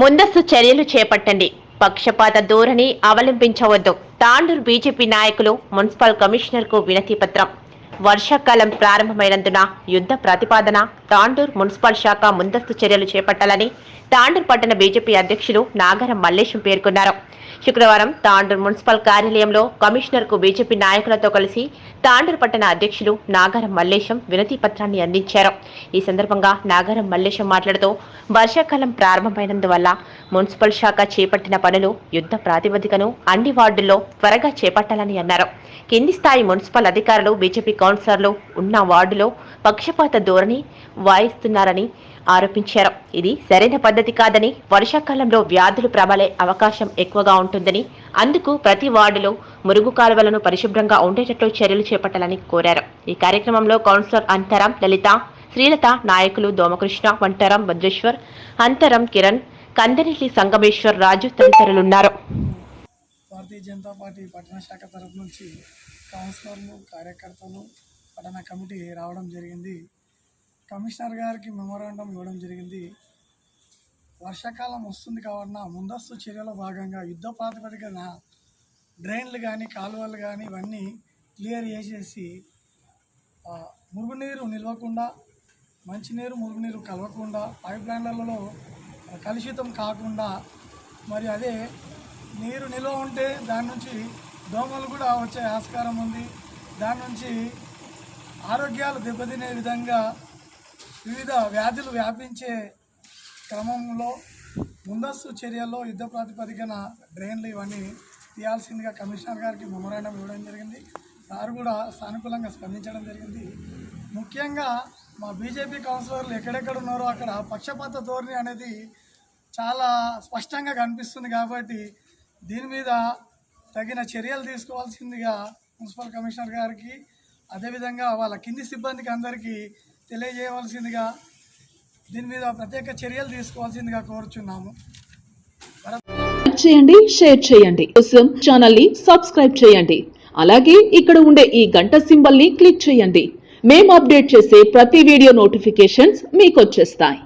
ముందస్తు చర్యలు చేపట్టండి. పక్షపాత ధోరణి అవలంబించవద్దు. తాండూరు బీజేపీ నాయకులు మున్సిపల్ కమిషనర్కు వినతి పత్రం. వర్షాకాలం ప్రారంభమైనందున యుద్ధ ప్రతిపాదన తాండూర్ మున్సిపల్ శాఖ ముందస్తు చర్యలు చేపట్టాలని తాండూర్ పట్టణ బీజేపీ అధ్యక్షులు నాగరం మల్లేశం పేర్కొన్నారు. శుక్రవారం తాండూర్ మున్సిపల్ కార్యాలయంలో కమిషనర్కు బీజేపీ నాయకులతో కలిసి తాండూర్ పట్టణ అధ్యక్షులు నాగారం మల్లేశం వినతి పత్రాన్ని అందించారు. ఈ సందర్భంగా నాగరం మల్లేశం మాట్లాడుతూ వర్షాకాలం ప్రారంభమైనందువల్ల మున్సిపల్ శాఖ చేపట్టిన పనులు యుద్ధ ప్రాతిపదికను అన్ని వార్డుల్లో త్వరగా చేపట్టాలని అన్నారు. కింది స్థాయి మున్సిపల్ అధికారులు బీజేపీ కౌన్సిలర్లు ఉన్న వార్డులో పక్షపాత ధోరణి వాయిస్తున్నారని ఆరోపించారు. ఇది సరైన పద్ధతి కాదని వర్షాకాలంలో వ్యాధులు ప్రబలే అవకాశం ఎక్కువగా ఉంటుందని అందుకు ప్రతి వార్డులో మురుగు కాలువలను పరిశుభ్రంగా ఉండేటట్లు చర్యలు చేపట్టాలని కోరారు. ఈ కార్యక్రమంలో కౌన్సిలర్ అంతరం లలిత శ్రీలత నాయకులు దోమకృష్ణ వంటరం భద్రేశ్వర్ అంతరం కిరణ్ కందరెల్లి సంగమేశ్వర్ రాజు తదితరులున్నారు. భారతీయ జనతా పార్టీ పట్టణ శాఖ తరఫు నుంచి కౌన్సిలర్లు కార్యకర్తలు పట్టణ కమిటీ రావడం జరిగింది. కమిషనర్ గారికి మెమోరాండం ఇవ్వడం జరిగింది. వర్షాకాలం వస్తుంది కావున ముందస్తు చర్యలో భాగంగా యుద్ధ ప్రాతిపదికన డ్రైన్లు కానీ కాలువలు కానీ ఇవన్నీ క్లియర్ చేసేసి మురుగునీరు నిల్వకుండా మంచినీరు మురుగునీరు కలవకుండా పైప్ లైన్లలో కలుషితం కాకుండా మరి అదే నీరు నిల్వ ఉంటే దాని నుంచి దోమలు కూడా వచ్చే ఆస్కారం ఉంది. దాని నుంచి ఆరోగ్యాలు దెబ్బతినే విధంగా వివిధ వ్యాధులు వ్యాపించే క్రమంలో ముందస్తు చర్యల్లో యుద్ధ ప్రాతిపదికన డ్రైన్లు ఇవన్నీ తీయాల్సిందిగా కమిషనర్ గారికి మెమోరాండం ఇవ్వడం జరిగింది. సార్ కూడా సానుకూలంగా స్పందించడం జరిగింది. ముఖ్యంగా మా బీజేపీ కౌన్సిలర్లు ఎక్కడెక్కడ ఉన్నారో అక్కడ పక్షపాత ధోరణి అనేది చాలా స్పష్టంగా కనిపిస్తుంది కాబట్టి దీని మీద తగిన చర్యలు తీసుకోవాల్సిందిగా మున్సిపల్ కమిషనర్ గారికి అదేవిధంగా వాళ్ళ కింది సిబ్బందికి అందరికీ తెలియజేయవలసిందిగా దీని మీద ప్రత్యేక చర్యలు తీసుకోవాల్సిందిగా కోరుచున్నాము. చేయండి షేర్ చేయండి. కోసం ఛానల్ని సబ్స్క్రైబ్ చేయండి. అలాగే ఇక్కడ ఉండే ఈ గంట సింబల్ని క్లిక్ చేయండి. మేము అప్డేట్ చేసే ప్రతి వీడియో నోటిఫికేషన్స్ మీకు వచ్చేస్తాయి.